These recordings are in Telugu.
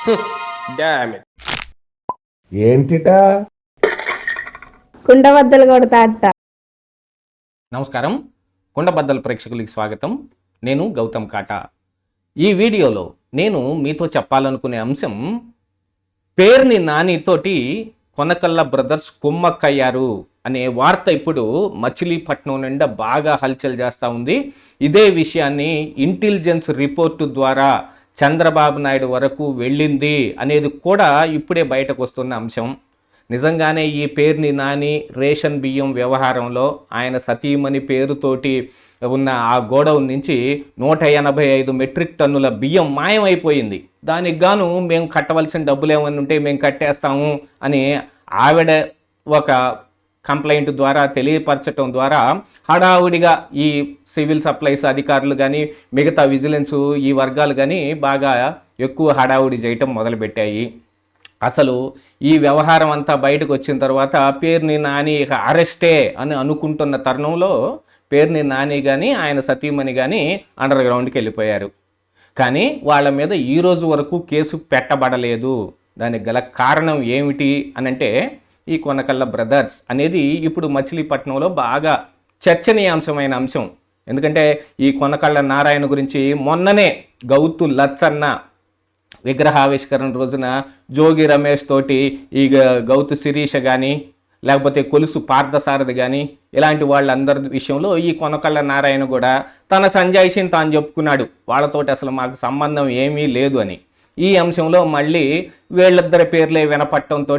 ఏంటిటా? కుండబద్దలు కొడతా అట్ట నమస్కారం. కుండబద్దల ప్రేక్షకులకి స్వాగతం. నేను గౌతమ్ కాటా. ఈ వీడియోలో నేను మీతో చెప్పాలనుకునే అంశం పేరుని నానితోటి కొనకల్ల బ్రదర్స్ కుమ్మక్కయ్యారు అనే వార్త ఇప్పుడు మచిలీపట్నం నిండా బాగా హల్చల్ చేస్తూ ఉంది. ఇదే విషయాన్ని ఇంటెలిజెన్స్ రిపోర్టు ద్వారా చంద్రబాబు నాయుడు వరకు వెళ్ళింది అనేది కూడా ఇప్పుడే బయటకు వస్తున్న అంశం. నిజంగానే ఈ పేరుని నాని రేషన్ బియ్యం వ్యవహారంలో ఆయన సతీమణి పేరుతోటి ఉన్న ఆ గోడౌన్ నుంచి నూట ఎనభై ఐదు మెట్రిక్ టన్నుల బియ్యం మాయమైపోయింది. దానికి గాను మేము కట్టవలసిన డబ్బులు ఏమైనా ఉంటే మేము కట్టేస్తాము అని ఆవిడ ఒక కంప్లైంట్ ద్వారా తెలియపరచడం ద్వారా హడావుడిగా ఈ సివిల్ సప్లైస్ అధికారులు కానీ మిగతా విజిలెన్స్ ఈ వర్గాలు కానీ బాగా ఎక్కువ హడావుడి చేయటం మొదలుపెట్టాయి. అసలు ఈ వ్యవహారం అంతా బయటకు వచ్చిన తర్వాత పేరుని నాని ఇక అరెస్టే అని అనుకుంటున్న తరుణంలో పేరుని నాని కానీ ఆయన సతీమణి కానీ అండర్ గ్రౌండ్కి వెళ్ళిపోయారు. కానీ వాళ్ళ మీద ఈ రోజు వరకు కేసు పెట్టబడలేదు. దానికి గల కారణం ఏమిటి అనంటే ఈ కొనకళ్ళ బ్రదర్స్ అనేది ఇప్పుడు మచిలీపట్నంలో బాగా చర్చనీయాంశమైన అంశం. ఎందుకంటే ఈ కొనకళ్ళ నారాయణ గురించి మొన్ననే గౌతు లచ్చన్న విగ్రహావిష్కరణ రోజున జోగి రమేష్ తోటి ఈ గ- గౌతు శిరీష కానీ లేకపోతే కొలుసు పార్థసారథి కానీ ఇలాంటి వాళ్ళందరి విషయంలో ఈ కొనకళ్ళ నారాయణ కూడా తన సంజాయిషిని తాను చెప్పుకున్నాడు. వాళ్ళతోటి అసలు మాకు సంబంధం ఏమీ లేదు అని. ఈ అంశంలో మళ్ళీ వీళ్ళిద్దరి పేర్లే వినపట్టంతో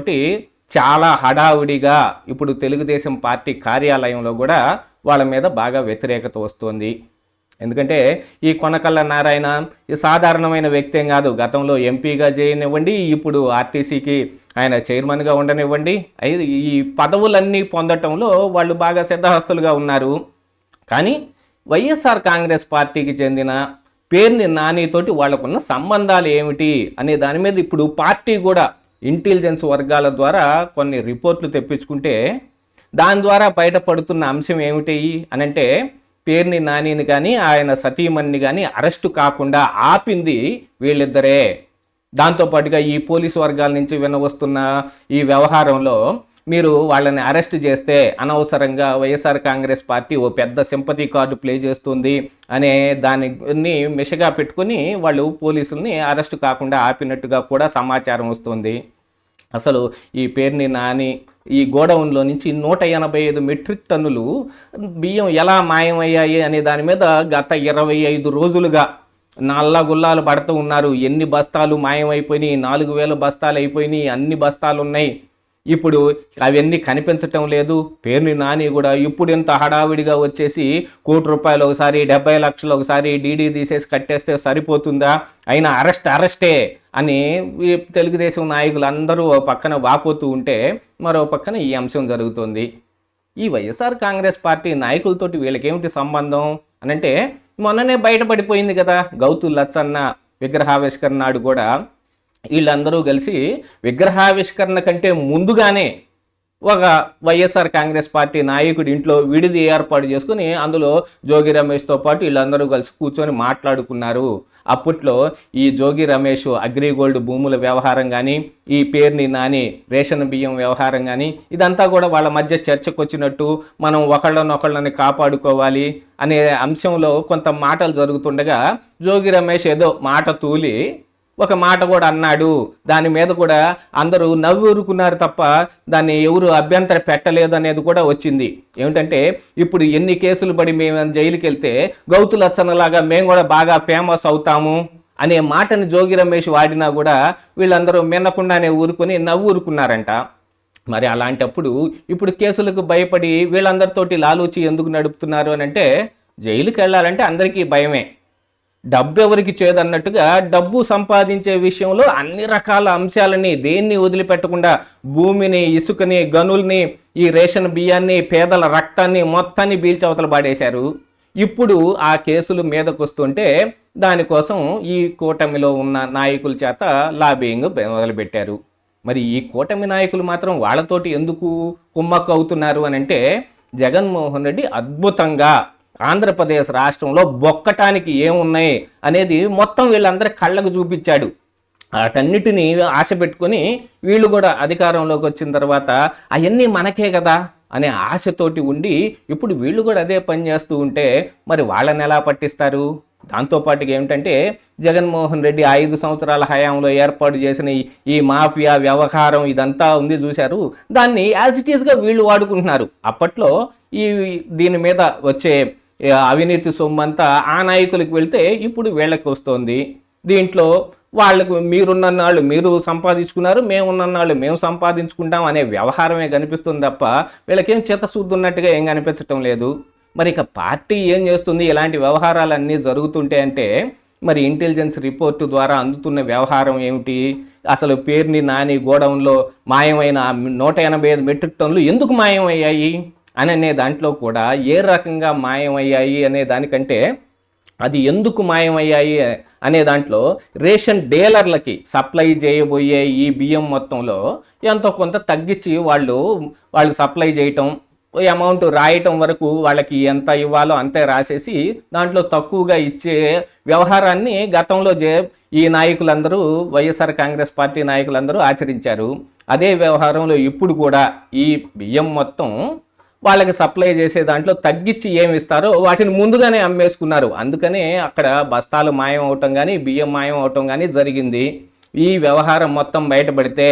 చాలా హడావుడిగా ఇప్పుడు తెలుగుదేశం పార్టీ కార్యాలయంలో కూడా వాళ్ళ మీద బాగా వ్యతిరేకత వస్తోంది. ఎందుకంటే ఈ కొనకల్ల నారాయణ ఈ సాధారణమైన వ్యక్తి ఏం కాదు. గతంలో ఎంపీగా చేయనివ్వండి ఇప్పుడు ఆర్టీసీకి ఆయన చైర్మన్గా ఉండనివ్వండి. అయితే ఈ పదవులన్నీ పొందటంలో వాళ్ళు బాగా సిద్ధహస్తులుగా ఉన్నారు. కానీ వైఎస్ఆర్ కాంగ్రెస్ పార్టీకి చెందిన పేరుని నానితోటి వాళ్ళకున్న సంబంధాలు ఏమిటి అనే దాని మీద ఇప్పుడు పార్టీ కూడా ఇంటెలిజెన్స్ వర్గాల ద్వారా కొన్ని రిపోర్ట్లు తెప్పించుకుంటే దాని ద్వారా బయటపడుతున్న అంశం ఏమిటి అనంటే పేరుని నానిని కానీ ఆయన సతీమణిని కానీ అరెస్టు కాకుండా ఆపింది వీళ్ళిద్దరే. దాంతోపాటుగా ఈ పోలీసు వర్గాల నుంచి వినవస్తున్న ఈ వ్యవహారంలో మీరు వాళ్ళని అరెస్ట్ చేస్తే అనవసరంగా వైఎస్ఆర్ కాంగ్రెస్ పార్టీ ఓ పెద్ద సింపతి కార్డు ప్లే చేస్తుంది అనే దాన్ని మిషగా పెట్టుకుని వాళ్ళు పోలీసుల్ని అరెస్ట్ కాకుండా ఆపినట్టుగా కూడా సమాచారం వస్తుంది. అసలు ఈ పేరుని నాని ఈ గోడౌన్లో నుంచి నూట ఎనభై ఐదు మెట్రిక్ టన్నులు బియ్యం ఎలా మాయమయ్యాయి అనే దాని మీద గత ఇరవై ఐదు రోజులుగా నల్ల గుల్లాలు పడుతూ ఉన్నారు. ఎన్ని బస్తాలు మాయమైపోయినాయి? నాలుగు వేల బస్తాలు అయిపోయినాయి. అన్ని బస్తాలు ఉన్నాయి ఇప్పుడు అవన్నీ కనిపించటం లేదు. పేరుని నాని కూడా ఇప్పుడు ఇంత హడావిడిగా వచ్చేసి కోటి రూపాయలు ఒకసారి డెబ్బై లక్షలు ఒకసారి డీడీ తీసేసి కట్టేస్తే సరిపోతుందా? అయినా అరెస్ట్ అరెస్టే అని తెలుగుదేశం నాయకులు అందరూ ఓ పక్కన వాపోతూ ఉంటే మరో పక్కన ఈ అంశం జరుగుతుంది. ఈ వైఎస్ఆర్ కాంగ్రెస్ పార్టీ నాయకులతోటి వీళ్ళకేమిటి సంబంధం? అనంటే మొన్ననే బయటపడిపోయింది కదా గౌతు లచ్చన్న విగ్రహావిష్కరణ నాడు కూడా వీళ్ళందరూ కలిసి విగ్రహావిష్కరణ కంటే ముందుగానే ఒక వైఎస్ఆర్ కాంగ్రెస్ పార్టీ నాయకుడి ఇంట్లో విడిది ఏర్పాటు చేసుకుని అందులో జోగి రమేష్తో పాటు వీళ్ళందరూ కలిసి కూర్చొని మాట్లాడుకున్నారు. అప్పట్లో ఈ జోగి రమేష్ అగ్రిగోల్డ్ భూముల వ్యవహారం కానీ ఈ పేరుని నాని రేషన్ బియ్యం వ్యవహారం కానీ ఇదంతా కూడా వాళ్ళ మధ్య చర్చకు వచ్చినట్టు మనం ఒకళ్ళనొకళ్ళని కాపాడుకోవాలి అనే అంశంలో కొంత మాటలు జరుగుతుండగా జోగి రమేష్ ఏదో మాట తూలి ఒక మాట కూడా అన్నాడు. దాని మీద కూడా అందరూ నవ్వు ఊరుకున్నారు తప్ప దాన్ని ఎవరు అభ్యంతర పెట్టలేదు అనేది కూడా వచ్చింది. ఏమిటంటే ఇప్పుడు ఎన్ని కేసులు పడి మేము జైలుకి వెళ్తే గౌతులచ్చనలాగా మేము కూడా బాగా ఫేమస్ అవుతాము అనే మాటని జోగి రమేష్ వాడినా కూడా వీళ్ళందరూ మిన్నకుండానే ఊరుకొని నవ్వు ఊరుకున్నారంట మరి అలాంటప్పుడు ఇప్పుడు కేసులకు భయపడి వీళ్ళందరితోటి లాలూచి ఎందుకు నడుపుతున్నారు అని అంటే జైలుకి వెళ్ళాలంటే అందరికీ భయమే. డబ్బు ఎవరికి చేదన్నట్టుగా డబ్బు సంపాదించే విషయంలో అన్ని రకాల అంశాలని దేన్ని వదిలిపెట్టకుండా భూమిని ఇసుకని గనుల్ని ఈ రేషన్ బియ్యాన్ని పేదల రక్తాన్ని మొత్తాన్ని బీల్చవతలు పాడేశారు. ఇప్పుడు ఆ కేసులు మీదకు వస్తుంటే దానికోసం ఈ కూటమిలో ఉన్న నాయకుల చేత లాబింగ్ మొదలుపెట్టారు. మరి ఈ కూటమి నాయకులు మాత్రం వాళ్ళతోటి ఎందుకు కుమ్మక్కు అవుతున్నారు అని అంటే జగన్మోహన్ రెడ్డి అద్భుతంగా ఆంధ్రప్రదేశ్ రాష్ట్రంలో బొక్కటానికి ఏమున్నాయి అనేది మొత్తం వీళ్ళందరి కళ్ళకు చూపించాడు. వాటన్నిటినీ ఆశ పెట్టుకొని వీళ్ళు కూడా అధికారంలోకి వచ్చిన తర్వాత అవన్నీ మనకే కదా అనే ఆశతోటి ఉండి ఇప్పుడు వీళ్ళు కూడా అదే పని చేస్తూ ఉంటే మరి వాళ్ళని ఎలా పట్టిస్తారు? దాంతోపాటుగా ఏమిటంటే జగన్మోహన్ రెడ్డి ఐదు సంవత్సరాల హయాంలో ఏర్పాటు చేసిన ఈ- మాఫియా వ్యవహారం ఇదంతా ఉంది చూశారు. దాన్ని యాజ్ ఇట్ ఈస్గా వీళ్ళు వాడుకుంటున్నారు. అప్పట్లో ఈ దీని మీద వచ్చే అవినీతి సొమ్మంతా ఆ నాయకులకు వెళ్తే ఇప్పుడు వీళ్ళకి వస్తుంది. దీంట్లో వాళ్ళకు మీరున్న నాళ్ళు మీరు సంపాదించుకున్నారు మేమున్న నాళ్ళు మేము సంపాదించుకుంటాం అనే వ్యవహారమే కనిపిస్తుంది తప్ప వీళ్ళకేం చిత్తశుద్ధి ఉన్నట్టుగా ఏం కనిపించటం లేదు. మరి ఇక పార్టీ ఏం చేస్తుంది? ఇలాంటి వ్యవహారాలన్నీ జరుగుతుంటే అంటే మరి ఇంటెలిజెన్స్ రిపోర్టు ద్వారా అందుతున్న వ్యవహారం ఏమిటి? అసలు పేర్ని నాని గోడౌన్లో మాయమైన నూట ఎనభై ఐదు మెట్రిక్ టన్నులు ఎందుకు మాయమయ్యాయి? అని అనే దాంట్లో కూడా ఏ రకంగా మాయమయ్యాయి అనే దానికంటే అది ఎందుకు మాయమయ్యాయి అనే దాంట్లో రేషన్ డీలర్లకి సప్లై చేయబోయే ఈ బియ్యం మొత్తంలో ఎంతో కొంత తగ్గించి వాళ్ళు వాళ్ళు సప్లై చేయటం అమౌంట్ రాయటం వరకు వాళ్ళకి ఎంత ఇవ్వాలో అంతే రాసేసి దాంట్లో తక్కువగా ఇచ్చే వ్యవహారాన్ని గతంలో జే ఈ నాయకులందరూ వైఎస్ఆర్ కాంగ్రెస్ పార్టీ నాయకులందరూ ఆచరించారు. అదే వ్యవహారంలో ఇప్పుడు కూడా ఈ బియ్యం మొత్తం వాళ్ళకి సప్లై చేసే దాంట్లో తగ్గించి ఏమి ఇస్తారో వాటిని ముందుగానే అమ్మేసుకున్నారు. అందుకనే అక్కడ బస్తాలు మాయం అవటం కానీ బియ్యం మాయం అవటం కానీ జరిగింది. ఈ వ్యవహారం మొత్తం బయటపడితే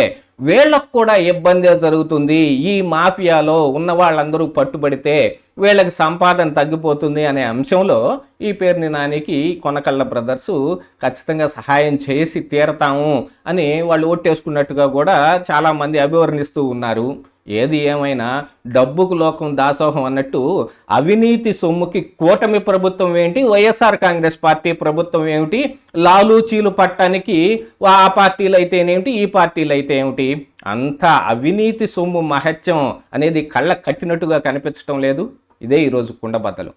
వీళ్ళకు కూడా ఇబ్బంది జరుగుతుంది. ఈ మాఫియాలో ఉన్న వాళ్ళందరూ పట్టుబడితే వీళ్ళకి సంపాదన తగ్గిపోతుంది అనే అంశంలో ఈ పేరుని నానికి కొనకళ్ళ బ్రదర్స్ ఖచ్చితంగా సహాయం చేసి తీరతాము అని వాళ్ళు ఓట్టేసుకున్నట్టుగా కూడా చాలామంది అభివర్ణిస్తూ ఉన్నారు. ఏది ఏమైనా డబ్బుకు లోకం దాసోహం అన్నట్టు అవినీతి సొమ్ముకి కూటమి ప్రభుత్వం ఏంటి? వైఎస్ఆర్ కాంగ్రెస్ పార్టీ ప్రభుత్వం ఏమిటి? లాలూచీలు పట్టడానికి ఆ పార్టీలు అయితేనేమిటి ఈ పార్టీలు అయితే ఏమిటి అంత అవినీతి సొమ్ము మహత్యం అనేది కళ్ళ కట్టినట్టుగా కనిపించడం లేదు. ఇదే ఈరోజు కుండబద్దలు.